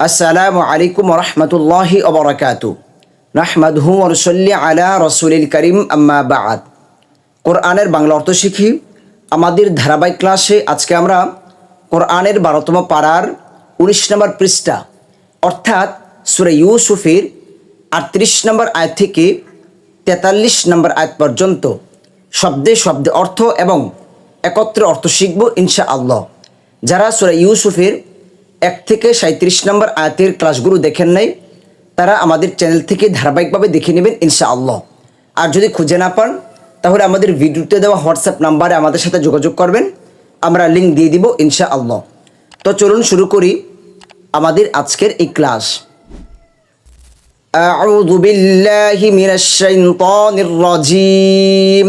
আসসালামু আলাইকুম রহমতুল্লাহি অবরাকাত নাহমাদহু রসল্লি আলা রসুলিল করিম, আম্মা বাদ। কোরআনের বাংলা অর্থ শিখি, আমাদের ধারাবাহিক ক্লাসে আজকে আমরা কোরআনের বারোতম পাড়ার উনিশ নম্বর পৃষ্ঠা, অর্থাৎ সুরে ইউসুফের আটত্রিশ নম্বর আয়াত থেকে তেতাল্লিশ নম্বর আয়াত পর্যন্ত শব্দে শব্দে অর্থ এবং একত্রে অর্থ শিখব ইনশা আল্লাহ যারা সুরা ইউসুফের এক থেকে সাঁত্রিশ নম্বর আয়াতের ক্লাসগুলো দেখেন নাই তারা আমাদের চ্যানেল থেকে ধারাবাহিকভাবে দেখে নেবেন ইনশা আল্লাহ আর যদি খুঁজে না পান তাহলে আমাদের ভিডিওতে দেওয়া হোয়াটসঅ্যাপ নাম্বারে আমাদের সাথে যোগাযোগ করবেন আমরা লিঙ্ক দিয়ে দিব ইনশা আল্লাহ তো চলুন শুরু করি আমাদের আজকের এই ক্লাস أعوذ بالله من الشيطان الرجيم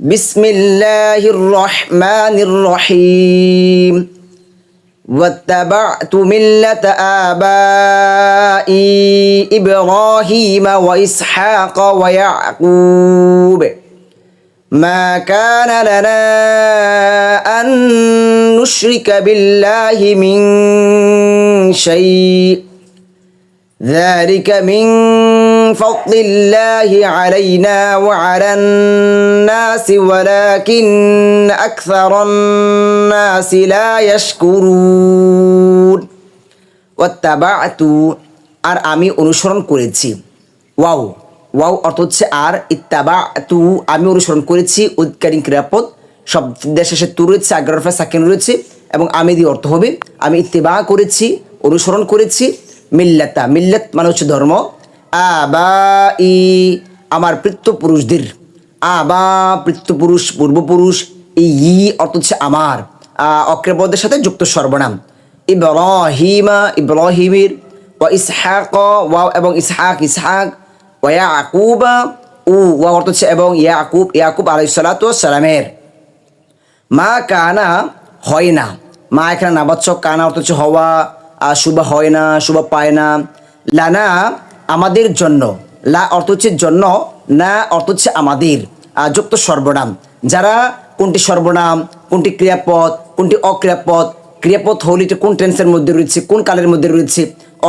بسم الله الرحمن الرحيم واتبعت ملة آبائي إبراهيم وإسحاق ويعقوب. ما كان لنا أن نشرك بالله من شيء. ذلك من فضل الله علينا وعلى الناس ولكن أكثر الناس لا يشكرون واتبعت আর আমি অনুসরণ করেছি ওয়াও ওয়াও অর্থ হচ্ছে আর ইত্তাবা তু আমি অনুসরণ করেছি উৎকারী ক্রিয়াপদ সব দেশে শেষে তু রয়েছে আগ্রফা সাকিন রয়েছে এবং আমি দিয়ে অর্থ হবে আমি ইত্তেবা করেছি অনুসরণ করেছি মিল্লাতা মিল্লাত মানে হচ্ছে ধর্ম আবা ই আমার পৃত্তপুরুষদের আবা পৃত্তপুরুষ পূর্বপুরুষ, এই ই অর্থ হচ্ছে আমার। অক্রেপদের সাথে যুক্ত সর্বনাম। ইব্রাহিমা, ইব্রাহিমের ও ইসহাক, ওয়াও এবং ইসহাক ইসহাক, ওয়া আকুবা উ ওয়া অর্থ হচ্ছে এবং ইয়া আকুব ইয়াকুব ইয়াকুব আলাইসালাতু সালামের। মা কানা হয় না মা এখানে নাবাচ্চক কানা অর্থ হচ্ছে হওয়া শুভ হয় না, শুভ পায় না। লানা আমাদের জন্য, লা অর্থ হচ্ছে জন্য, না অর্থ হচ্ছে আমাদের যুক্ত সর্বনাম। যারা কোনটি সর্বনাম, কোনটি ক্রিয়াপদ, কোনটি অক্রিয়াপদ, ক্রিয়াপদ হলে এটা কোন টেন্সের মধ্যে রয়েছে, কোন কালের মধ্যে রয়েছে,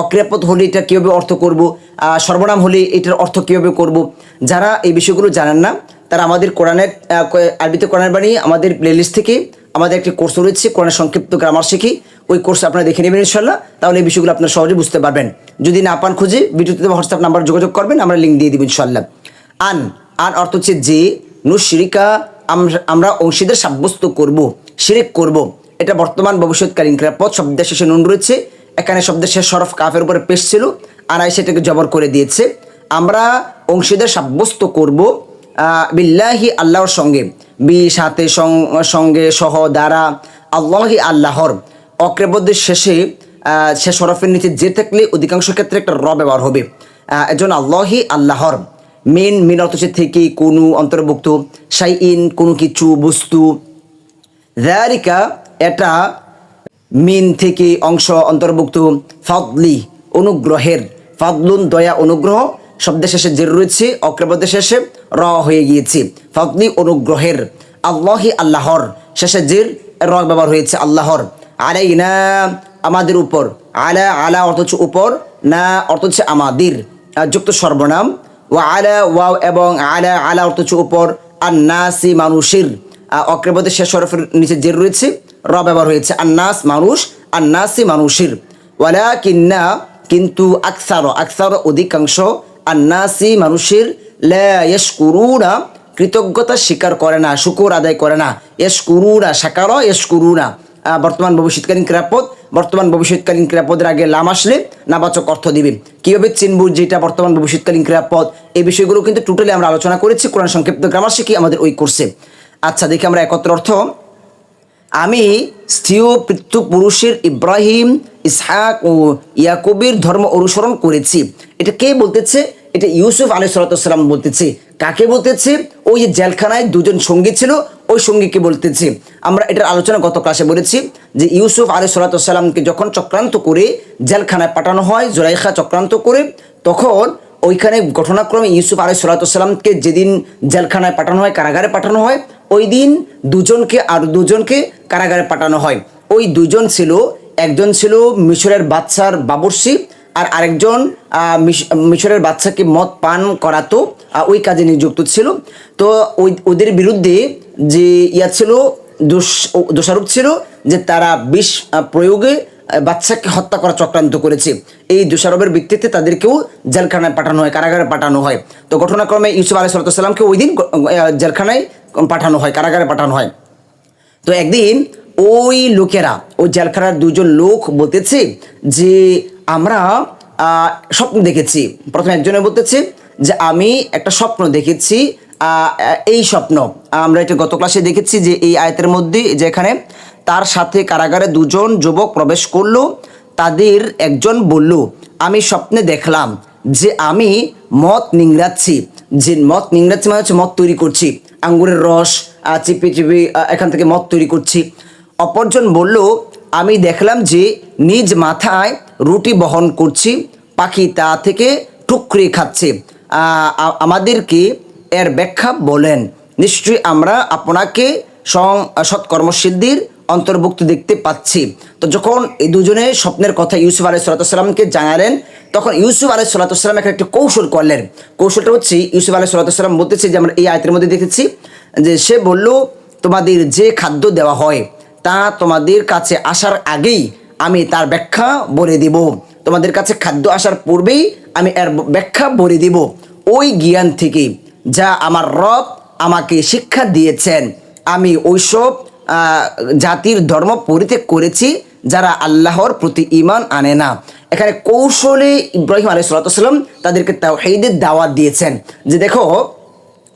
অক্রিয়াপদ হলে এটা কীভাবে অর্থ করব সর্বনাম হলে এটার অর্থ কীভাবে করব, যারা এই বিষয়গুলো জানেন না, তারা আমাদের কোরআনের আরবিতে কোরআন বাণী, আমাদের প্লেলিস্ট থেকে আমাদের একটি কোর্স রয়েছে, কোরআনের সংক্ষিপ্ত গ্রামার শিখি। ওই কোর্স আপনারা দেখে নেবেন ইনশাল্লাহ তাহলে এই বিষয়গুলো আপনারা সহজে বুঝতে পারবেন। যদি না পান খুঁজে, ভিডিওতে হোয়াটসঅ্যাপ নাম্বার যোগাযোগ করবেন, আমরা লিঙ্ক দিয়ে দিব ইনশাল্লাহ আন আন অর্থ হচ্ছে যে নুশরিকা আমরা- অংশীদের সাব্যস্ত করব, শিরিক করব। এটা বর্তমান ভবিষ্যৎকালীন ক্রিয়াপদ শব্দের শেষে নুন রয়েছে, এখানে শব্দের শেষ সরফ কাফের উপরে পেশ ছিল আনাই সেটাকে জবর করে দিয়েছে। আমরা অংশীদের সাব্যস্ত করব বিল্লাহি আল্লাহর সঙ্গে বি সাথে সঙ্গে সহ দ্বারা, আল্লাহি আল্লাহর। অক্রেবদ্দের শেষে শেষ হরফের নিচে যে থাকলে অধিকাংশ ক্ষেত্রে একটা র ব্যবহার হবে। জন্য আল্লাহি আল্লাহর। মেন মেন অর্থ হচ্ছে থেকে, কোনো, অন্তর্ভুক্ত সাই ইন কোনো কিছু, বস্তু। দ্যারিকা এটা মিন থেকে অংশ, অন্তর্ভুক্ত, ফাদলি, অনুগ্রহের। ফাদলুন, দয়া, অনুগ্রহ। শব্দের শেষে যে রয়েছে অক্রবদের শেষে র হয়ে গিয়েছে। ফাদলি, অনুগ্রহের। আল্লাহি আল্লাহর। শেষে জের র ব্যবহার হয়েছে, আল্লাহর। আলাইনা, আমাদের উপর। আলা আলা অর্থ হচ্ছে উপর, না অর্থ হচ্ছে আমাদের। যুক্ত সর্বনাম। ও আলা, ওয়াও এবং আলা আলা অর্থ হচ্ছে উপর। আর নাসি মানুষের অক্রেপদের শেষ হরফের নিচে জের রয়েছে। র ব্যবহার হয়েছে আন্নাস, মানুষ। আন্নাসি, মানুষের। ওয়ালা কিন্না কিন্তু আকসার আকসার অধিকাংশ আন্নাসি, মানুষের। লা কৃতজ্ঞতা স্বীকার করে না, শুকুর আদায় করে না। এস কুরুনা সাকার এস কুরুনা বর্তমান ভবিষ্যৎকালীন ক্রিয়াপদ বর্তমান ভবিষ্যৎকালীন ক্রিয়াপদের আগে লাম আসলে নাবাচক অর্থ দিবে। কীভাবে চিনবু যেটা বর্তমান ভবিষ্যৎকালীন ক্রিয়াপদ এই বিষয়গুলো কিন্তু টোটালি আমরা আলোচনা করেছি, কোরআন সংক্ষিপ্ত গ্রামার শিখি, আমাদের ওই কোর্সে আচ্ছা দেখি আমরা একত্র অর্থ। আমি স্ত্রীয় পৃথু পুরুষের ইব্রাহিম, ইসহাক ও ইয়াকুবের ধর্ম অনুসরণ করেছি। এটা কে বলতেছে? এটা ইউসুফ আলী সালাতাম বলতেছে। কাকে বলতেছে? ওই যে জেলখানায় দুজন সঙ্গী ছিল, ওই সঙ্গীকে বলতেছে। আমরা এটার আলোচনা গত ক্লাসে বলেছি যে ইউসুফ আলী সালাতামকে যখন চক্রান্ত করে জেলখানায় পাঠানো হয়, জোরাইখা চক্রান্ত করে, তখন ওইখানে ঘটনাক্রমে ইউসুফ আলী সাল্লাতামকে যেদিন জেলখানায় পাঠানো হয়, কারাগারে পাঠানো হয়, ওই দিন দুজনকে আর দুজনকে কারাগারে পাঠানো হয়। ওই দুজন ছিল, একজন ছিল মিশরের বাচ্চার বাবরসি আর আরেকজন মিশ- মিশরের বাচ্চাকে মদ পান করাতো ওই কাজে নিযুক্ত ছিল। তো ওই, ওদের বিরুদ্ধে যে ইয়া ছিল, দোষ দোষারোপ ছিল যে তারা বিষ প্রয়োগে বাচ্চাকে হত্যা করা চক্রান্ত করেছে। এই দোষারোপের ভিত্তিতে তাদেরকেও জেলখানায় পাঠানো হয়, কারাগারে পাঠানো হয়। তো ঘটনাক্রমে ইউসুফ আলাহ সাল্লামকে ওই দিন জেলখানায় পাঠানো হয়, কারাগারে পাঠানো হয়। তো একদিন ওই লোকেরা, ওই জেলখানার দুজন লোক বলতেছে যে আমরা স্বপ্ন দেখেছি। প্রথমে একজনে বলতেছে যে, আমি একটা স্বপ্ন দেখেছি এই স্বপ্ন। আমরা এটা গত ক্লাসে দেখেছি যে, এই আয়তের মধ্যে যেখানে তার সাথে কারাগারে দুজন যুবক প্রবেশ করল, তাদের একজন বলল, আমি স্বপ্নে দেখলাম যে, আমি মদ নিংড়াচ্ছি। যে, মদ নিংড়াচ্ছি মানে হচ্ছে মদ তৈরি করছি। আঙ্গুরের রস চিপে চিপে এখান থেকে মদ তৈরি করছি। অপরজন বলল, আমি দেখলাম যে, নিজ মাথায় রুটি বহন করছি, পাখি তা থেকে টুকরি খাচ্ছে। আমাদেরকে এর ব্যাখ্যা বলেন। নিশ্চয়ই আমরা আপনাকে সৎকর্মসিদ্ধির অন্তর্ভুক্ত দেখতে পাচ্ছি। তো যখন এই দুজনে স্বপ্নের কথা ইউসুফ আলাই সাল্লাতামকে জানালেন, তখন ইউসুফ আলাই সাল্লাতাম একটা একটি কৌশল করলেন। কৌশলটা হচ্ছে, ইউসুফ আলাই সাল্লাতাম বলতেছে যে, আমরা এই আয়তের মধ্যে দেখেছি যে, সে বলল, তোমাদের যে খাদ্য দেওয়া হয়, তা তোমাদের কাছে আসার আগেই আমি তার ব্যাখ্যা বলে দিব। তোমাদের কাছে খাদ্য আসার পূর্বেই আমি এর ব্যাখ্যা বলে দিব। ওই জ্ঞান থেকে যা আমার রব আমাকে শিক্ষা দিয়েছেন। আমি ওইসব জাতির ধর্ম পরিত্যাগ করেছি যারা আল্লাহর প্রতি ইমান আনে না। এখানে কৌশলে ইব্রাহিম আলাই সাল্লাম তাদেরকে তাওহীদের দাওয়াত দিয়েছেন। যে দেখো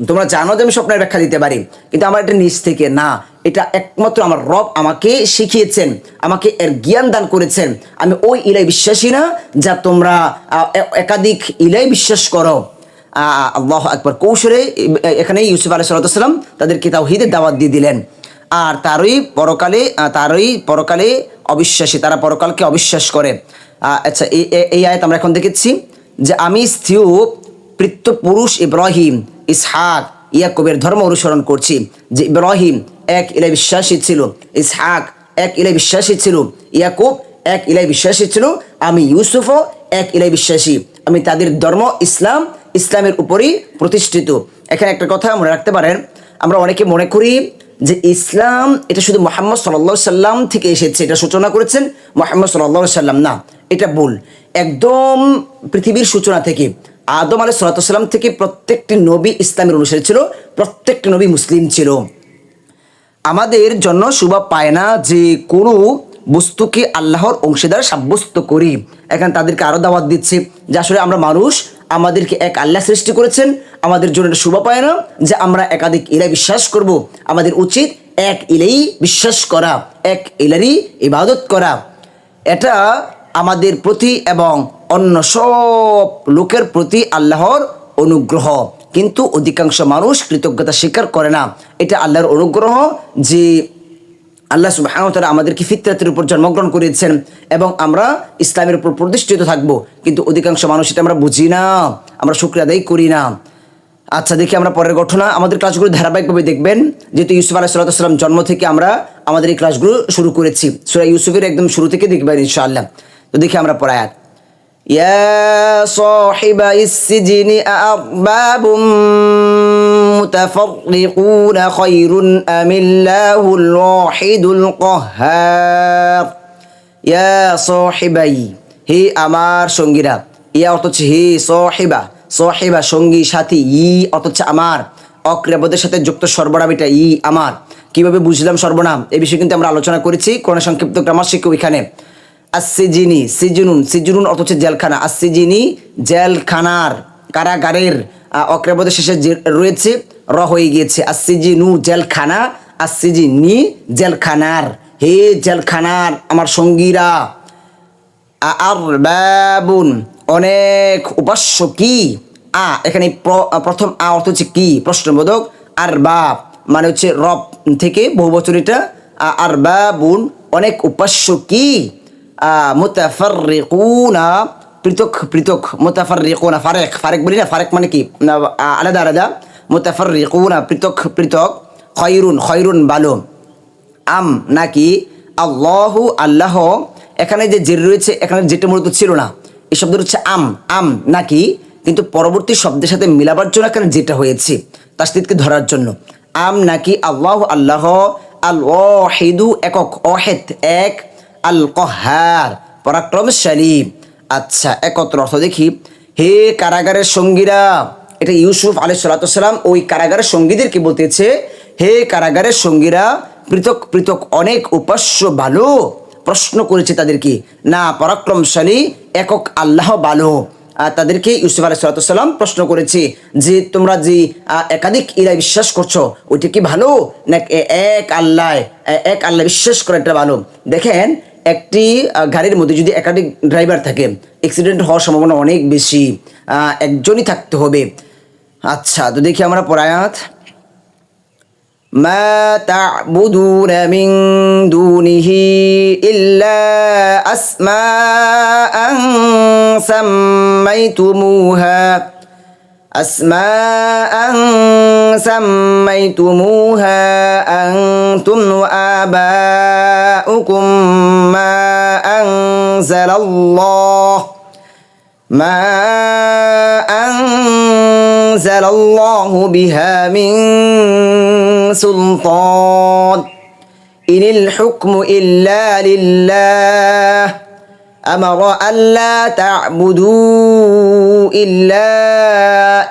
তোমরা জানো যে আমি স্বপ্নের ব্যাখ্যা দিতে পারি, কিন্তু আমার এটা নিজ থেকে না। এটা একমাত্র আমার রব আমাকে শিখিয়েছেন, আমাকে এর জ্ঞান দান করেছেন। আমি ওই ইলাই বিশ্বাসী না যা তোমরা একাধিক ইলাই বিশ্বাস করো। আল্লাহ একবার কৌশলে এখানে ইউসুফ আলাই সাল্লাম তাদেরকে তাওহীদের দাওয়াত দিয়ে দিলেন। আর তারই পরকালে তারই পরকালে অবিশ্বাসী, তারা পরকালকে অবিশ্বাস করে। আচ্ছা এই আয়াত আমরা এখন দেখেছি যে আমি স্থির পৃত্য পুরুষ ইব্রাহিম ইসহাক ইয়াকুবের ধর্ম অনুসরণ করছি। যে ইব্রাহিম এক ইলাই বিশ্বাসী ছিল, ইসহাক এক ইলাই বিশ্বাসী ছিল, ইয়াকুব এক ইলাই বিশ্বাসী ছিল, আমি ইউসুফও এক ইলাই বিশ্বাসী। আমি তাদের ধর্ম, ইসলাম, ইসলামের উপরই প্রতিষ্ঠিত। এখানে একটা কথা মনে রাখতে পারেন, আমরা অনেকে মনে করি যে ইসলাম, এটা শুধু মোহাম্মদ সাল্লা সাল্লাম থেকে এসেছে, এটা সূচনা করেছেন মোহাম্মদ সাল্লা সাল্লাম না, এটা ভুল। একদম পৃথিবীর সূচনা থেকে আদম আলাই সাল্লাম থেকে প্রত্যেকটি নবী ইসলামের অনুসারী ছিল, প্রত্যেকটি নবী মুসলিম ছিল। আমাদের জন্য শুভা পায় না যে কোনো বস্তুকে আল্লাহর অংশীদার সাব্যস্ত করি। এখন তাদেরকে আরও দাওয়াত দিচ্ছে যে আসলে আমরা মানুষ, আমাদেরকে এক আল্লাহ সৃষ্টি করেছেন, আমাদের জন্য এটা শুভা পায় না যে আমরা একাধিক ইলাই বিশ্বাস করব। আমাদের উচিত এক ইলেই বিশ্বাস করা, এক ইলারই ইবাদত করা। এটা আমাদের প্রতি এবং অন্য সব লোকের প্রতি আল্লাহর অনুগ্রহ। কিন্তু অধিকাংশ মানুষ কৃতজ্ঞতা স্বীকার করে না। এটা আল্লাহর অনুগ্রহ যে আল্লাহ তাআলা আমাদেরকে ফিতরাতের উপর জন্মগ্রহণ করিয়েছেন এবং আমরা ইসলামের উপর প্রতিষ্ঠিত থাকব। কিন্তু অধিকাংশ মানুষ এটা আমরা বুঝি না। আমরা শুক্রিয়া করি না। আচ্ছা দেখি আমরা পরের ঘটনা। আমাদের ক্লাসগুলো ধারাবাহিকভাবে দেখবেন। যেহেতু ইউসুফ আলাহ সাল্লাম জন্ম থেকে আমরা আমাদের এই ক্লাসগুলো শুরু করেছি। সুরা ইউসুফের একদম শুরু থেকে দেখবেন ইনশাআল্লাহ। তো দেখি আমরা পরে আয়াত। يا صاحب السجن أأرباب متفرقون خير أم الله الواحد القهار ইয়া সহিবাই হে আমার সঙ্গীরা ইয়া অর্থ হচ্ছে হে সহিবা সহিবা সঙ্গী সাথী ই অর্থ হচ্ছে আমার অক্রিয়াপদের সাথে যুক্ত সর্বনাম এটা ই আমার কিভাবে বুঝলাম সর্বনাম এ বিষয়ে কিন্তু আমরা আলোচনা করেছি কোন সংক্ষিপ্ত গ্রামার শিক্ষক ওইখানে আসিজিনি সিজুনুন সিজুনুন অর্থ হচ্ছে জেলখানা। আসিজিনি জেলখানার কারাগারের আহ, অক্রিয়াপদের শেষে রয়েছে র হয়ে গিয়েছে। আসিজিনু জেলখানা আসিজিনি জেলখানার। হে জেলখানার আমার সঙ্গীরা আর বাবুন অনেক উপাস্য কি? আ এখানে প্র- প্রথম আ অর্থ হচ্ছে কি? প্রশ্নবোধক আর বাপ মানে হচ্ছে রব থেকে বহু বছর এটা আর বাবুন অনেক উপাস্য কি? মুতাফাররিকুনা, পৃথক পৃথক, মুতাফাররিকুনা, ফারেক। ফারেক বলি না, ফারেক মানে কি? আলাদা আলাদা। মুতাফাররিকুনা, পৃথক পৃথক, খয়রুন খয়রুন ভালো আম নাকি? আল্লাহু, আল্লাহ। এখানে যে জের রয়েছে, এখানে যেটা মূলত ছিল না। এই শব্দ হচ্ছে আম। আম নাকি? কিন্তু পরবর্তী শব্দের সাথে মিলাবার জন্য এখানে যেটা হয়েছে, তাসদিদকে ধরার জন্য। আম নাকি? আল্লাহ আল্লাহ। আল ওয়াহিদু একক। অহেদ এক। আল কহার পরাক্রমশালী। আচ্ছা একত্র অর্থ দেখি। হে কারাগারের সঙ্গীরা, এটা ইউসুফ আলাই সালাতাম ওই কারাগারের সঙ্গীদেরকে বলতেছে, হে কারাগারের সঙ্গীরা, পৃথক পৃথক অনেক উপাস্য ভালো, প্রশ্ন করেছে তাদেরকে, না, পরাক্রমশালী, একক আল্লাহ ভালো। তাদেরকে ইউসুফ আলাই সালাতাম প্রশ্ন করেছে যে, তোমরা যে একাধিক ইরা বিশ্বাস করছ, ওইটা কি ভালো? না এক আল্লাহ এক আল্লাহ বিশ্বাস করে এটা ভালো? দেখেন একটি আহ, গাড়ির মধ্যে যদি একাধিক ড্রাইভার থাকে অ্যাক্সিডেন্ট হওয়ার সম্ভাবনা অনেক বেশি আহ, একজনই থাকতে হবে আচ্ছা তো দেখি আমরা পরায়াত ما تعبدون من دونه إلا أسماء سميتموها أسماء سميتموها أنتم وآباؤكم ما أنزل الله ما أنزل الله بها من سلطان. إن الحكم إلا لله أمر ألا تعبدوا إلا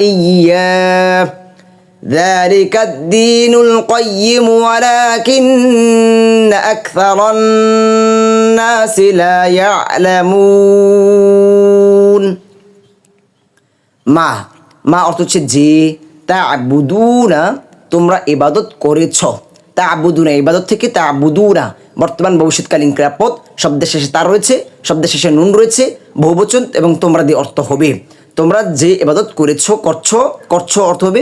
إياه ذلك الدين القيم ولكن أكثر الناس لا يعلمون মা মা অর্থ হচ্ছে যে তা বুদুনা তোমরা ইবাদত করেছ তা বুদুনা ইবাদত থেকে তা বুদুনা বর্তমান ভবিষ্যৎকালীন ক্রিয়াপদ শব্দের শেষে তার রয়েছে শব্দের শেষে নুন রয়েছে, বহুবচন এবং তোমরা দিয়ে অর্থ হবে। তোমরা যে ইবাদত করেছ, করছ, করছ অর্থ হবে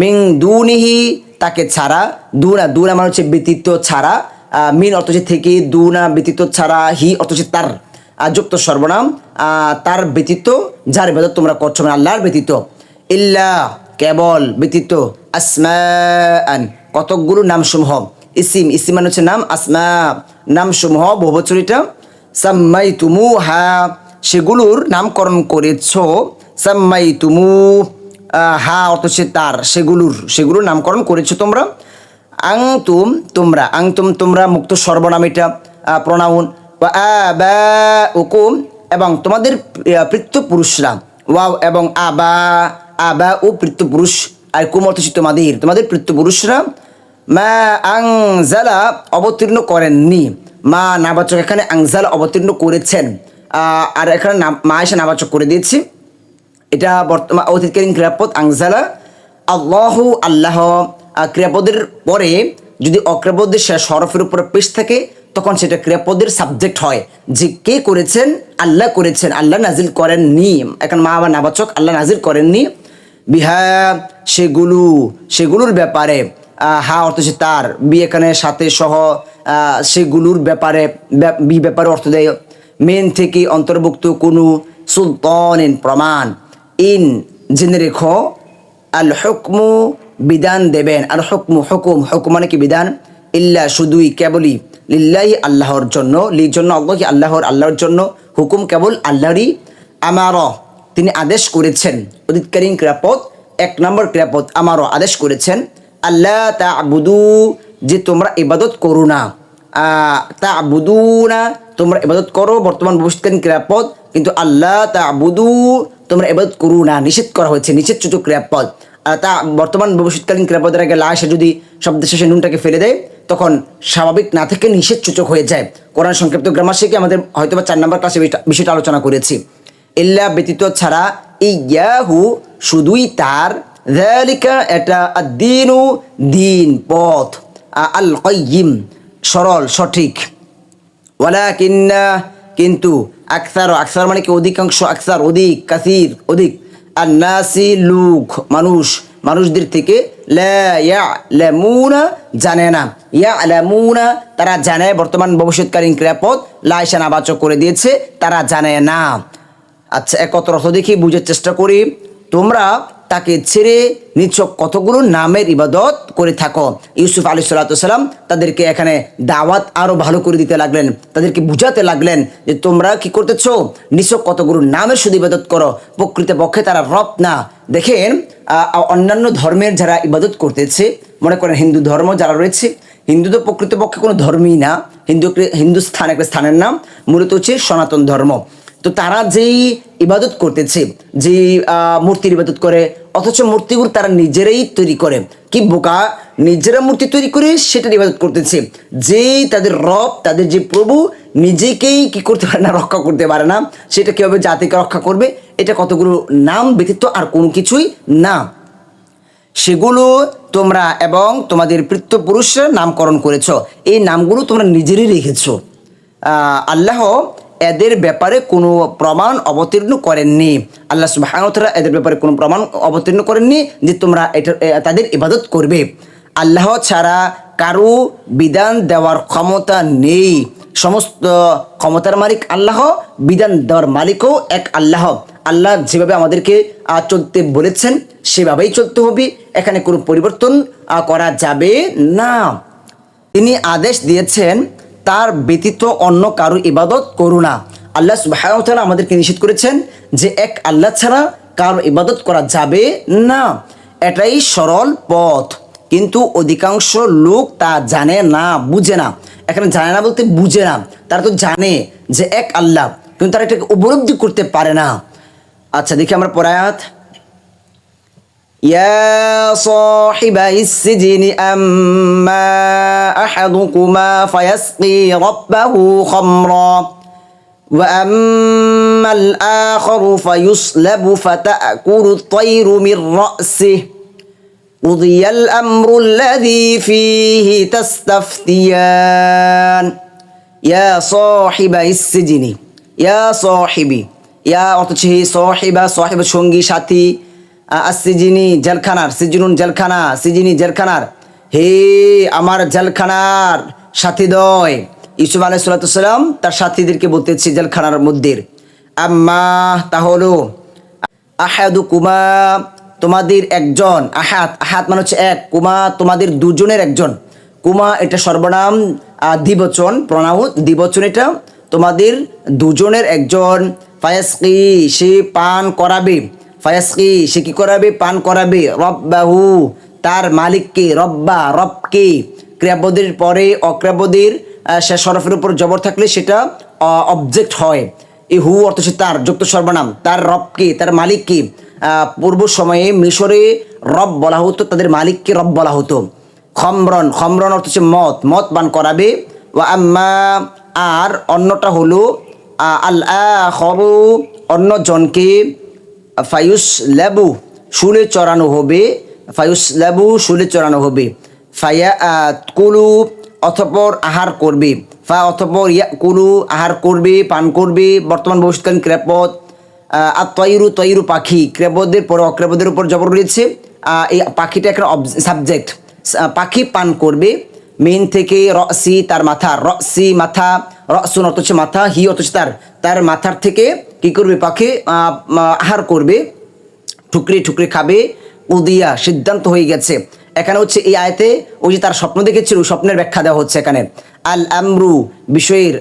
মিং দুনিহি, তাকে ছাড়া, দুনা দুনা মানে হচ্ছে ব্যতীত ছাড়া মিন অর্থ হচ্ছে থেকে, দুনা ব্যতীত ছাড়া, হি অর্থ হচ্ছে তার যুক্ত সর্বনাম তার ব্যতীত, যার ইবাদত তোমরা করছ মানে আল্লাহর ব্যতীত। ইল্লা, কেবল, ব্যতীত আসমান কতকগুলো নামসমূহ? ইসিম ইসিম মানে হচ্ছে নাম আসমা নামসমূহ বহুবচরিটা সাম্মাই তুমু হা সেগুলোর নামকরণ করেছ। সাম্মাই তুমু হা অর্থ হচ্ছে তার সেগুলোর সেগুলোর নামকরণ করেছ তোমরা। আং তুম তোমরা আং তুম তোমরা মুক্ত সর্বনাম এটা প্রণাউন উকুম এবং তোমাদের আহ, পৃথ্বপুরুষরা ওয়াও এবং আবা আবা ও পৃথ্বপুরুষ আর কুম অর্থ হচ্ছে তোমাদের তোমাদের পৃথ্বপুরুষরা মা আংজালা অবতীর্ণ করেননি। মা নাবাচক এখানে আংজালা অবতীর্ণ করেছেন। আর এখানে মা এসে নাবাচক করে দিয়েছি। এটা বর্তমান অতীতকালীন ক্রিয়াপদ আংজালা। আল্লাহ আল্লাহ ক্রিয়াপদের পরে যদি অক্রিয়াপদের শেষ হরফের উপরে পেশ থাকে, তখন সেটা ক্রিয়াপদের সাবজেক্ট হয়। যে কে করেছেন? আল্লাহ করেছেন। আল্লাহ নাজিল করেননি। এখন মা আবার নাবাচক, আল্লাহ নাজিল করেননি। বিহা, সেগুলো, সেগুলোর ব্যাপারে হা অর্থ হচ্ছে তার। বি এখানে সাথে সহ সেগুলোর ব্যাপারে বি ব্যাপারে অর্থ দেয়, মেন থেকে অন্তর্ভুক্ত কোনো সুলতানিন প্রমাণ। ইন, জেনে রেখো আল হুকমু বিধান দেবেন। আল হুকমু, হুকুম হুকুম মানে কি বিধান? ইল্লা শুধুই কেবলই লিল্লাহি আল্লাহর জন্য লি জন্য আল্লাহ আল্লাহর আল্লাহর জন্য হুকুম কেবল আল্লাহরই আমার তিনি আদেশ করেছেন। অতীতকালীন ক্রিয়াপদ এক নম্বর ক্রিয়াপদ আমারও আদেশ করেছেন আল্লাহ তা আবুদু যে তোমরা ইবাদত করো না। তা আবুদু না তোমরা ইবাদত করো, বর্তমান ভবিষ্যৎকালীন ক্রিয়াপদ কিন্তু আল্লাহ তা আবুদু তোমরা ইবাদত করো না, নিষেধ করা হয়েছে নিষেধ সূচক ক্রিয়াপদ তা বর্তমান ভবিষ্যৎকালীন ক্রিয়াপদের আগে লাশে যদি শব্দ শেষে নুনটাকে ফেলে দেয়, তখন স্বাভাবিক না থেকে নিষেধ সূচক হয়ে যায়। কোরআন সংক্ষিপ্ত গ্রামার শিখে আমাদের হয়তো বা চার নম্বর ক্লাসে বিষয়টা আলোচনা করেছি। ইল্লা ব্যতীত ছাড়া ইয়াহু শুধুই তার। ذلika এটা দিনু দিন, পথ। আল কয়িম সরল, সঠিক। ওয়ালাকিন্না, কিন্তু আকসার আকসার মানে কি? অধিকাংশ আকসার, অধিক, কাসির, অধিক। আর নাসি লুক, মানুষ। মানুষদের থেকে লা ইয়ালামুনা জানে না। ইয়ালামুনা, তারা জানে, বর্তমান ভবিষ্যৎকালীন ক্রিয়াপদ লাইসা নাবাচক করে দিয়েছে, তারা জানে না। আচ্ছা একত্র অর্থ দেখি বুঝার চেষ্টা করি। তোমরা তাকে ছেড়ে নিছক কতগুলো নামের ইবাদত করে থাকো। ইউসুফ আলী সাল্লাম তাদেরকে এখানে দাওয়াত আরও ভালো করে দিতে লাগলেন, তাদেরকে বুঝাতে লাগলেন যে তোমরা কি করতেছো? নিছক কতগুলো নামের শুধু ইবাদত করো। প্রকৃতপক্ষে তারা রব না। দেখেন অন্যান্য ধর্মের যারা ইবাদত করতেছে, মনে করেন হিন্দু ধর্ম যারা রয়েছে, হিন্দু তো প্রকৃতপক্ষে কোনো ধর্মই না। হিন্দু হিন্দুস্থান একটা স্থানের নাম, মূলত হচ্ছে সনাতন ধর্ম। তো তারা যেই ইবাদত করতেছে যে মূর্তির ইবাদত করে, অথচ মূর্তিগুলো তারা নিজেরাই তৈরি করে। কি বোকা? নিজেরা মূর্তি তৈরি করে সেটার ইবাদত করতেছে। যেই তাদের রব, তাদের যে প্রভু, নিজেকেই কি করতে পারে না, রক্ষা করতে পারে না, সেটা কীভাবে জাতিকে রক্ষা করবে, এটা কতগুলো নাম ব্যতীত আর কোনো কিছুই না। সেগুলো তোমরা এবং তোমাদের পৃত্তপুরুষরা নামকরণ করেছ। এই নামগুলো তোমরা নিজেরই রেখেছ। আল্লাহ এদের ব্যাপারে কোনো প্রমাণ অবতীর্ণ করেননি। আল্লাহ সুবাহতরা এদের ব্যাপারে কোনো প্রমাণ অবতীর্ণ করেননি যে তোমরা এটা তাদের ইবাদত করবে। আল্লাহ ছাড়া কারও বিধান দেওয়ার ক্ষমতা নেই। সমস্ত ক্ষমতার মালিক আল্লাহ, বিধান দেওয়ার মালিকও এক আল্লাহ। আল্লাহ যেভাবে আমাদেরকে চলতে বলেছেন, সেভাবেই চলতে হবে। এখানে কোনো পরিবর্তন করা যাবে না। তিনি আদেশ দিয়েছেন তার ব্যতীত অন্য কারও ইবাদত করু না। আল্লাহ সুবাহ আমাদেরকে নিষেধ করেছেন যে এক আল্লাহ ছাড়া কারও ইবাদত করা যাবে না। এটাই সরল পথ। কিন্তু অধিকাংশ লোক তা জানে না, বুঝে না। এখানে জানে না বলতে বুঝে না। তারা তো জানে যে এক আল্লাহ, কিন্তু তারা এটাকে উপলব্ধি করতে পারে না। আচ্ছা দেখি আমরা পরায়াত يا صاحبي السجن أما أحدكما فيسقي ربه خمرا وأما الآخر فيصلب فتأكل الطير من رأسه قضي الأمر الذي فيه تستفتيان يا صاحبي السجن يا صاحبي يا অর্থ صاحبة صاحب সঙ্গী সাথী আসিজিনি জেলখানার, সিজনুন জেলখানা, সিজিনি জেলখানার। হে আমার জেলখানার সাথীদয় ইসুফ আলাই সাল্লাম তার সাথীদেরকে বলতেছি জেলখানার মধ্যে আম্মা তা হলো আহাদু কুমা তোমাদের একজন আহাত আহাত মানে হচ্ছে এক, কুমা তোমাদের দুজনের একজন। কুমা এটা সর্বনাম দ্বিবচন প্রণাউত দ্বিবচন এটা তোমাদের দুজনের একজন। ফায়াসকি, সে পান করাবে। ফায়াসকি, সে কি করাবে? পান করাবে। রব্বাহু, তার মালিককে, রব্বা, রবকে। ক্রিয়াপদের পরে অক্রিয়াপদের সে সরফের উপর জবর থাকলে সেটা অবজেক্ট হয়। এই হু অর্থ হচ্ছে তার, যুক্ত সর্বনাম। তার রবকে, তার মালিককে পূর্ব সময়ে মিশরে রব বলা হতো, তাদের মালিককে রব বলা হতো। খমরন খমরন অর্থ হচ্ছে মত। মত পান করাবে। ও আম্মা, আর অন্যটা হলো আল অন্য জনকে ফায়ুস লেবু, শুলে চড়ানো হবে, ফায়ুস লেবু, শুলে চড়ানো হবে। ফায়া কুলু, অথপর আহার করবে। ফা, অথপর ইয়া, কুলু, আহার করবে, পান করবে, বর্তমান ভবিষ্যৎকালীন ক্রেপদ আর তৈরু তৈরু পাখি। ক্রেবদের পরে অক্রেবদের উপর জবর রয়েছে। এই পাখিটা একটা সাবজেক্ট পাখি পান করবে। মেন থেকে রসি তার মাথা, রসি মাথা, রসুন অথচ মাথা, হি অথচ তার তার মাথার থেকে কি করবে পাখি? আহ, আহ, আহার করবে ঠুকরে ঠুকরে খাবে উদিয়া সিদ্ধান্ত হয়ে গেছে। এখানে হচ্ছে এই আয়তে ওই যে তার স্বপ্ন দেখেছিল স্বপ্নের ব্যাখ্যা দেওয়া হচ্ছে এখানে। আল আমরু বিষয়ের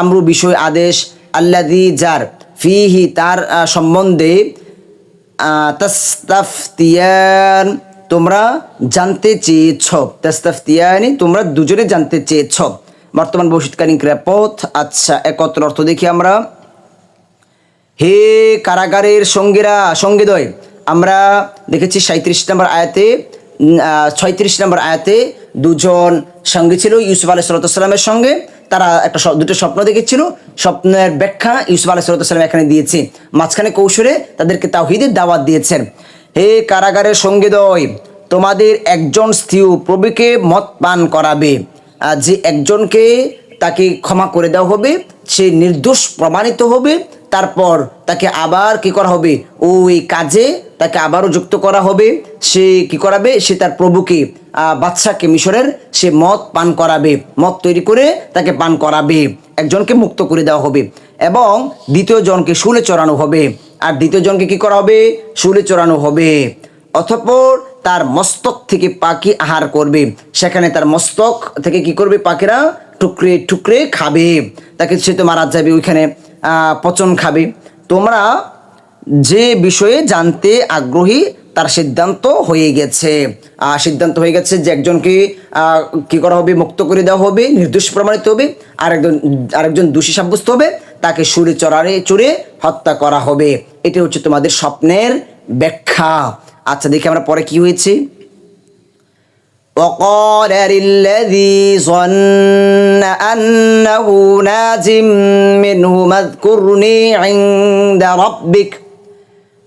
আমরু বিষয় আদেশ আল্লাদি যার ফিহি তার সম্বন্ধে তোমরা জানতে চেয়েছ। তাস্তাফতিয়ানি তোমরা দুজনে জানতে চেয়েছ। বর্তমান ভবিষ্যৎকালীন ক্রিয়াপথ আচ্ছা একত্র অর্থ দেখি আমরা। হে কারাগারের সঙ্গীরা, সঙ্গীদয়, আমরা দেখেছি সাঁত্রিশ নম্বর আয়াতে ছয়ত্রিশ নম্বর আয়াতে দুজন সঙ্গী ছিল ইউসুফ আলাই সাল্লামের সঙ্গে। তারা একটা দুটো স্বপ্ন দেখেছিল। স্বপ্নের ব্যাখ্যা ইউসুফ আলাই সাল্লাম এখানে দিয়েছে। মাঝখানে কৌশলে তাদেরকে তাওহিদের দাওয়াত দিয়েছেন। হে কারাগারের সঙ্গীদয়, তোমাদের একজন স্ত্রী প্রবীকে মত পান করাবে। যে একজনকে তাকে ক্ষমা করে দেওয়া হবে, সে নির্দোষ প্রমাণিত হবে। তারপর তাকে আবার কি করা হবে? ওই কাজে তাকে আবারও যুক্ত করা হবে। সে কি করাবে? সে তার প্রভুকে বাদশাকে, মিশরের সে মদ পান করাবে। মদ তৈরি করে তাকে পান করাবে। একজনকে মুক্ত করে দেওয়া হবে। এবং দ্বিতীয় জনকে শুলে চড়ানো হবে। আর দ্বিতীয় জনকে কি করা হবে? শুলে চড়ানো হবে। অথপর তার মস্তক থেকে পাখি আহার করবে। সেখানে তার মস্তক থেকে কি করবে পাখিরা? টুকরে টুকরে খাবে। তাকে সে তো মারা যাবে ওইখানে পচন খাবে। তোমরা যে বিষয়ে জানতে আগ্রহী, তার সিদ্ধান্ত হয়ে গেছে। সিদ্ধান্ত হয়ে গেছে যে একজনকে কি করা হবে? মুক্ত করে দেওয়া হবে, নির্দোষ প্রমাণিত হবে আর একজন আরেকজন দোষী সাব্যস্ত হবে, তাকে সুরে চড়ারে চড়ে হত্যা করা হবে। এটা হচ্ছে তোমাদের স্বপ্নের ব্যাখ্যা। আচ্ছা দেখি আমরা পরে কি হয়েছে। وقال للذي ظن أنه ناج منه اذكرني عند ربك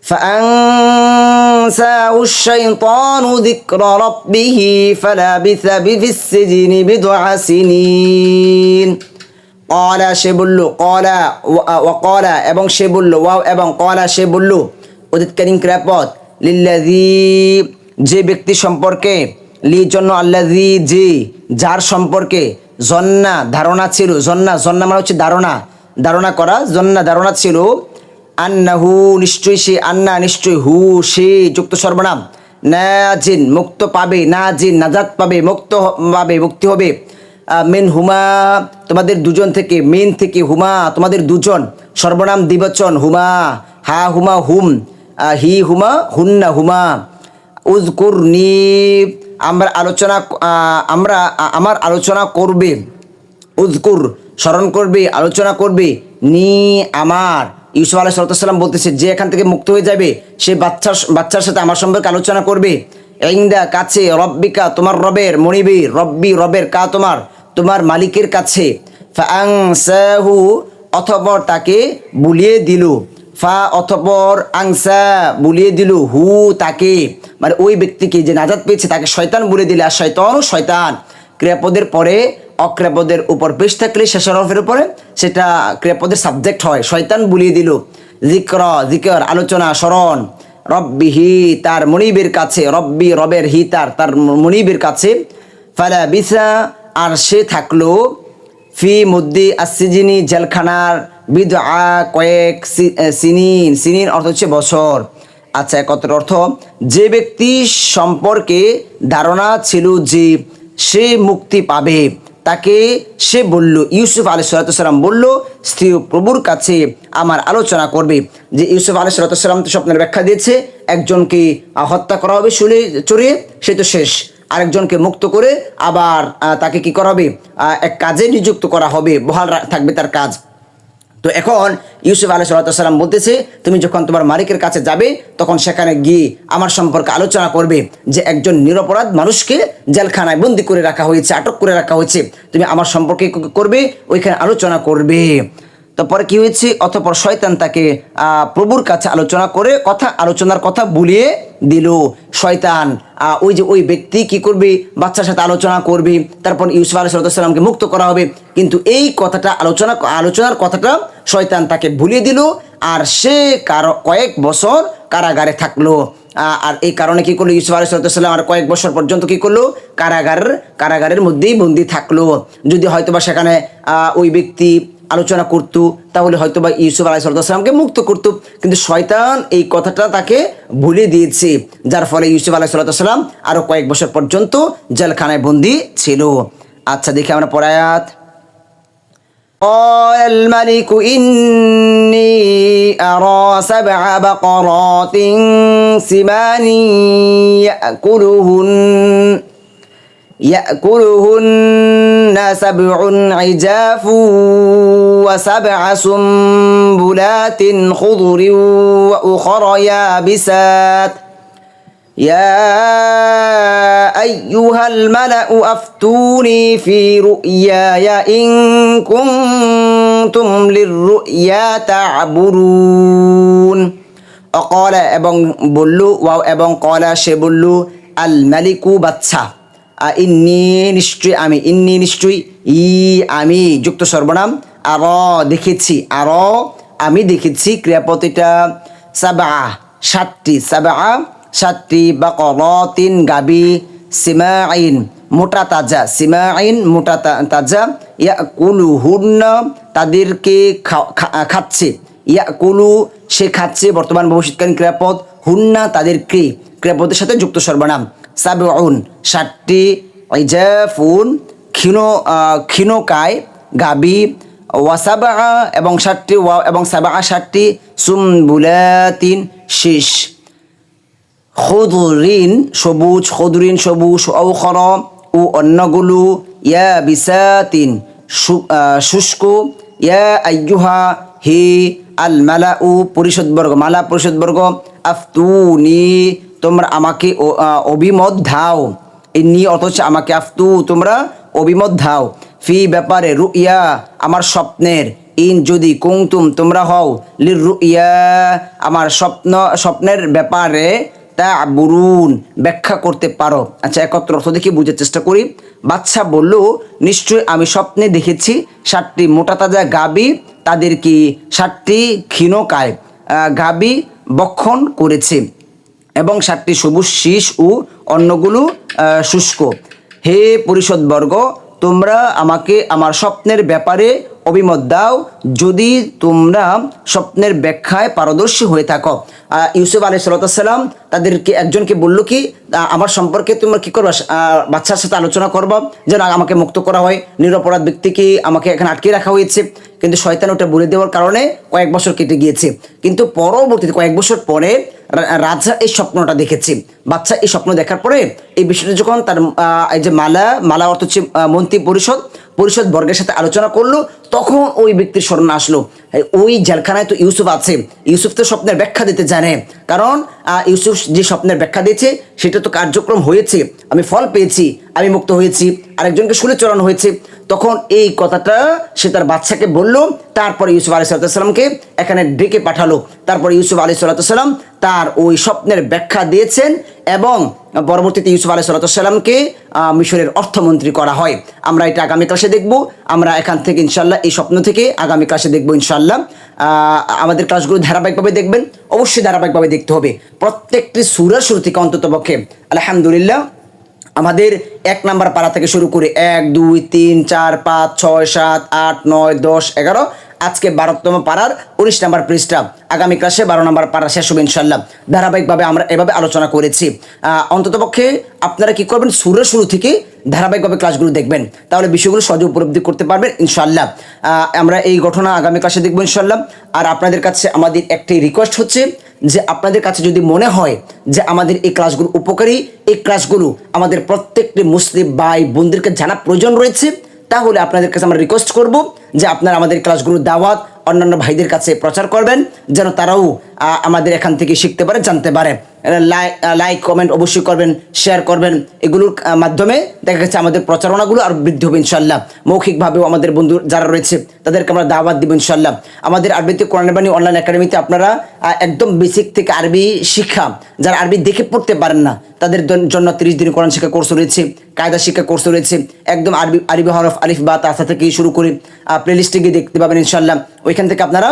فأنساه الشيطان ذكر ربه فلبث في السجن بضع سنين قال সে বলল কলা ওয়াকলা এবং সে বলল ওয়াও এবং কলা সে বলল অতীতকালীন ক্রিয়াপদ লিল্লাজি যে ব্যক্তি সম্পর্কে লি জন্য আল্লাজি জি, যার সম্পর্কে জন্না ধারণা ছিল, জন্না জন্না মানে হচ্ছে ধারণা ধারণা করা, জন্না ধারণা ছিল আন্না হু নিশ্চয়ই সে, আন্না নিশ্চয়ই হু, সে যুক্ত সর্বনাম। না জিন মুক্ত পাবে না জিন নাজাত পাবে, মুক্ত পাবে, মুক্তি হবে। মেন হুমা, তোমাদের দুজন থেকে, মেন থেকে হুমা, তোমাদের দুজন, সর্বনাম দিবচন হুমা, হা হুমা হুম হি হুমা, হুন্না হুমা। উজকুরনি আমরা আলোচনা আমরা আমার আলোচনা করবে উজকুর স্মরণ করবে, আলোচনা করবে, নি আমার। ইউসুফ আলাহ সাল্লাম বলতেছে, যে এখান থেকে মুক্ত হয়ে যাবে, সে বাচ্চার বাচ্চার সাথে আমার সম্পর্কে আলোচনা করবে। ইংদা কাছে, রব্বিকা, তোমার রবের মনিবি, রব্বি রবের কা তোমার তোমার মালিকের কাছে। অথবা তাকে বুলিয়ে দিল। ফা অথপর আংসা বুলিয়ে দিল, হু তাকে। মানে ওই ব্যক্তিকে যে নাজাদ পেয়েছে, তাকে শয়তান বলে দিলে, আর শয়তানও শয়তান। ক্রিয়াপদের পরে, অক্রিয়াপদের উপর পেশ থাকলে শেষের হরফের উপরে, সেটা ক্রিয়াপদের সাবজেক্ট হয়। শয়তান বুলিয়ে দিল, জিক্র, জিকর, আলোচনা, স্মরণ। রব্বিহি, তার মনিবের কাছে, রব্বি, রবের হি, তার তার মনিবের কাছে। ফালা বিসা, আর সে থাকল ফি মুদ্দি আসিজিনি জেলখানার বিদ আ কয়েক সিনিন। সিনিন অর্থ হচ্ছে বছর। আচ্ছা একত্র অর্থ, যে ব্যক্তি সম্পর্কে ধারণা ছিল যে সে মুক্তি পাবে, তাকে সে বলল, ইউসুফ আলী সালাতাম বলল, স্ত্রী প্রভুর কাছে আমার আলোচনা করবে। যে ইউসুফ আলী সালাতাম তো স্বপ্নের ব্যাখ্যা দিয়েছে, একজনকে হত্যা করা হবে শুলে চড়িয়ে সে তো শেষ। আরেকজনকে মুক্ত করে আবার তাকে কি করা হবে? এক কাজে নিযুক্ত করা হবে। বহাল থাকবে তার কাজ। তো এখন ইউসুফ আলাহ সাল্লাম বলতেছে, তুমি যখন তোমার মালিকের কাছে যাবে, তখন সেখানে গিয়ে আমার সম্পর্কে আলোচনা করবে যে একজন নিরপরাধ মানুষকে জেলখানায় বন্দি করে রাখা হয়েছে, আটক করে রাখা হয়েছে। তুমি আমার সম্পর্কে করবে, ওইখানে আলোচনা করবে। তারপরে কি হয়েছে? অতপর শয়তান তাকে প্রভুর কাছে আলোচনা করে কথা, আলোচনার কথা বুলিয়ে দিল। শয়তান ওই যে ওই ব্যক্তি কি করবে? বাচ্চার সাথে আলোচনা করবে। তারপর ইউসুফ আলাহ সাল্লামকে মুক্ত করা হবে। কিন্তু এই কথাটা আলোচনা, আলোচনার কথাটা শয়তান তাকে ভুলিয়ে দিল। আর সে কারও, কয়েক বছর কারাগারে থাকল। আর এই কারণে কি করল? ইউসুফ আলাহ সাল্লাম আর কয়েক বছর পর্যন্ত কি করল? কারাগার কারাগারের মধ্যেই বন্দি থাকল। যদি হয়তোবা সেখানে ওই ব্যক্তি আলোচনা করতো তাহলে হয়তো বা ইউসুফ আলাহিসামকে মুক্ত করতো কিন্তু শয়তান এই কথাটা তাকে ভুলে দিয়েছে যার ফলে ইউসুফ আলাহিসাল্লাম আরও কয়েক বছর পর্যন্ত জেলখানায় বন্দি ছিল আচ্ছা দেখি আমরা পড়ায়াত قال الملك إني أرى سبع بقرات سمان يأكلهن يأكلهن سبع عجاف وسبع سنبلات خضر وأخر يابسات يا أيها الملأ أفتوني في رؤياي إن كنتم للرؤيا تعبرون أقال أبن بلو واو أبن قال شبلو الملك بادشاه ইন্নি নিশ্চয়ই আমি, ইন্নি নিশ্চয়ই ই, আমি, যুক্ত সর্বনাম, আর দেখেছি আর, আমি দেখেছি ক্রিয়াপতিটা সাবা সাতটি সাবা সাতটি বা কল তিন গাবি সিমা আইন মোটা তাজা সিমা আইন মোটা তাজা ইয়া কুলু হুন্ন তাদেরকে খাচ্ছে ইয়া কুলু সে খাচ্ছে বর্তমান ভবিষ্যৎকালীন ক্রিয়াপদ, হুন্না তাদেরকে, ক্রিয়াপদের সাথে যুক্ত সর্বনাম। সাবউন ষাটটি ইজাফুন, ক্ষীণ ক্ষীণকায়, গাবি ওয়াসাবা এবং ষাটটি ওয়া এবং সাবা ষাটটি সুমবুলাতিন শীষ। খুদরিন সবুজ খুদরিন সবুজ অখর ও অন্যগুলো ইয়া বিসাতিন শুষ্ক, ইয়া আইয়ুহা হি আল মালা উ পরিষদবর্গ মালা পরিষদবর্গ আফতুনি তোমরা আমাকে অভিমত ধাও এই নি অর্থ হচ্ছে আমাকে আফতু, তোমরা অভিমত ধাও ফি ব্যাপারে রুইয়া আমার স্বপ্নের। ইন যদি কুংতুম তোমরা হও লির রুইয়া আমার স্বপ্ন, স্বপ্নের ব্যাপারে তা বুরুন ব্যাখ্যা করতে পারো। আচ্ছা একত্র অর্থ দেখে বুঝার চেষ্টা করি। বাচ্চা বলল, নিশ্চয়ই আমি স্বপ্নে দেখেছি ষাটটি মোটা তাজা গাবি, তাদের কি ষাটটি ক্ষীণকায় গাবি বক্ষণ করেছে? এবং সাতটি সবুজ শীষ ও অন্যগুলো শুষ্ক। হে পরিষদবর্গ তোমরা আমাকে আমার স্বপ্নের ব্যাপারে অভিমত দাও যদি তোমরা স্বপ্নের ব্যাখ্যায় পারদর্শী হয়ে থাকো। ইউসুফ আলি সাল্লাম তাদেরকে একজনকে বলল কি আমার সম্পর্কে তোমরা কি করবা? বাচ্চার সাথে আলোচনা করব, যেন আমাকে মুক্ত করা হয়। নিরপরাধ ব্যক্তিকে আমাকে এখানে আটকে রাখা হয়েছে। কিন্তু শয়তান ওটা বলে দেওয়ার কারণে কয়েক বছর কেটে গিয়েছে। কিন্তু পরবর্তীতে কয়েক বছর পরে রাজা এই স্বপ্নটা দেখেছে। বাচ্চা এই স্বপ্ন দেখার পরে এই বিষয়টা যখন তার এই যে মালা মালা অর্থ হচ্ছে মন্ত্রী পরিষদ পরিষদ বর্গের সাথে আলোচনা করল তখন ওই ব্যক্তির স্মরণ আসলো। ওই জেলখানায় তো ইউসুফ আছে। ইউসুফ তো স্বপ্নের ব্যাখ্যা দিতে জানে। কারণ ইউসুফ যে স্বপ্নের ব্যাখ্যা দিয়েছে, সেটা তো কার্যক্রম হয়েছে। আমি ফল পেয়েছি, আমি মুক্ত হয়েছি, আরেকজনকে শুলে চড়ানো হয়েছে। তখন এই কথাটা সে তার বাচ্চাকে বলল, তারপরে ইউসুফ আলি সাল্লামকে এখানে ডেকে পাঠালো। তারপরে ইউসুফ আলি সাল্লাম তার ওই স্বপ্নের ব্যাখ্যা দিয়েছেন এবং পরবর্তীতে ইউসুফ আলি সাল্লামকে মিশরের অর্থমন্ত্রী করা হয়। আমরা এটা আগামী ক্লাসে দেখব। আমরা এখান থেকে ইনশাল্লাহ এই স্বপ্ন থেকে আগামী ক্লাসে দেখব ইনশাল্লাহ আহ, আমাদের ক্লাসগুলো ধারাবাহিকভাবে দেখবেন। অবশ্যই ধারাবাহিকভাবে দেখতে হবে। প্রত্যেকটি সুরার শুরু থেকে অন্তত পক্ষে। আলহামদুলিল্লাহ আমাদের এক নাম্বার পাড়া থেকে শুরু করে এক দুই তিন চার পাঁচ ছয় সাত আট নয় দশ এগারো আজকে বারোতম পাড়ার উনিশ নাম্বার পৃষ্ঠা। আগামী ক্লাসে বারো নাম্বার পাড়া শেষ হবে ইনশাল্লাহ ধারাবাহিকভাবে আমরা এভাবে আলোচনা করেছি। অন্ততপক্ষে আপনারা কি করবেন? সুরের শুরু থেকে ধারাবাহিকভাবে ক্লাসগুলো দেখবেন। তাহলে বিষয়গুলো সহজে উপলব্ধি করতে পারবেন ইনশাল্লাহ আমরা এই ঘটনা আগামী ক্লাসে দেখব ইনশাল্লাহ আর আপনাদের কাছে আমাদের একটি রিকোয়েস্ট হচ্ছে যে আপনাদের কাছে যদি মনে হয় যে আমাদের এই ক্লাসগুলো উপকারী, এই ক্লাসগুলো আমাদের প্রত্যেকটি মুসলিম ভাই বোনদেরকে জানা প্রয়োজন রয়েছে, তাহলে আপনাদের কাছে আমরা রিকোয়েস্ট করব। যে আপনারা আমাদের ক্লাসগুলোর দাওয়াত অন্যান্য ভাইদের কাছে প্রচার করবেন, যেন তারাও আমাদের এখান থেকে শিখতে পারে, জানতে পারে। লাইক লাইক কমেন্ট অবশ্যই করবেন শেয়ার করবেন। এগুলোর মাধ্যমে দেখা গেছে আমাদের প্রচারণাগুলো আর বৃদ্ধি হবে ইনশাল্লাহ মৌখিকভাবেও আমাদের বন্ধু যারা রয়েছে, তাদেরকে আমরা দাওয়াত দিব ইনশাল্লাহ আমাদের আরবিতে কোরআনবাণী অনলাইন একাডেমিতে আপনারা একদম বেসিক থেকে আরবি শিক্ষা, যারা আরবি দেখে পড়তে পারেন না, তাদের জন্য তিরিশ দিন কোরআন শিক্ষা কোর্স রয়েছে, কায়দা শিক্ষা কোর্স রয়েছে। একদম আরবি আরবি হরফ, আলিফ, বা তাসা থেকে শুরু করে প্লেলিস্টে গিয়ে দেখতে পাবেন ইনশাল্লাহ ওইখান থেকে আপনারা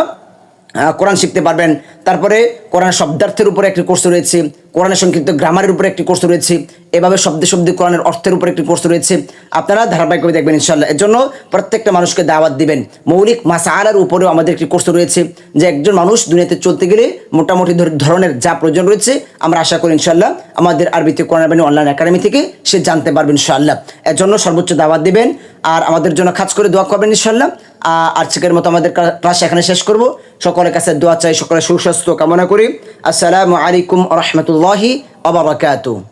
কোরআন শিখতে পারবেন। তারপরে কোরআন শব্দার্থের উপরে একটি কোর্স রয়েছে, কোরআনের সংক্ষিপ্ত গ্রামারের উপরে একটি কোর্স রয়েছে, এভাবে শব্দে শব্দে কোরআনের অর্থের উপরে একটি কোর্স রয়েছে। আপনারা ধারাবাহিকভাবে দেখবেন ইনশাল্লাহ এর জন্য প্রত্যেকটা মানুষকে দাওয়াত দিবেন। মৌলিক মাসালার উপরেও আমাদের একটি কোর্স রয়েছে, যে একজন মানুষ দুনিয়াতে চলতে গেলে মোটামুটি ধর- ধরনের যা প্রয়োজন রয়েছে, আমরা আশা করি ইনশাল্লাহ আমাদের আরবিতে কোরআন বাণী অনলাইন একাডেমি থেকে সে জানতে পারবেন ইনশাল্লাহ এর জন্য সর্বোচ্চ দাওয়াত দিবেন, আর আমাদের জন্য কাজ করে দোয়া করবেন ইনশাল্লাহ আজকের মতো আমাদের ক্লা- ক্লাস এখানে শেষ করব। সকলের কাছে দোয়া চাই, সকলের সুস্বাস্থ্য কামনা করি। আসসালামু আলাইকুম রহমতুল্লাহি আবরাকাতু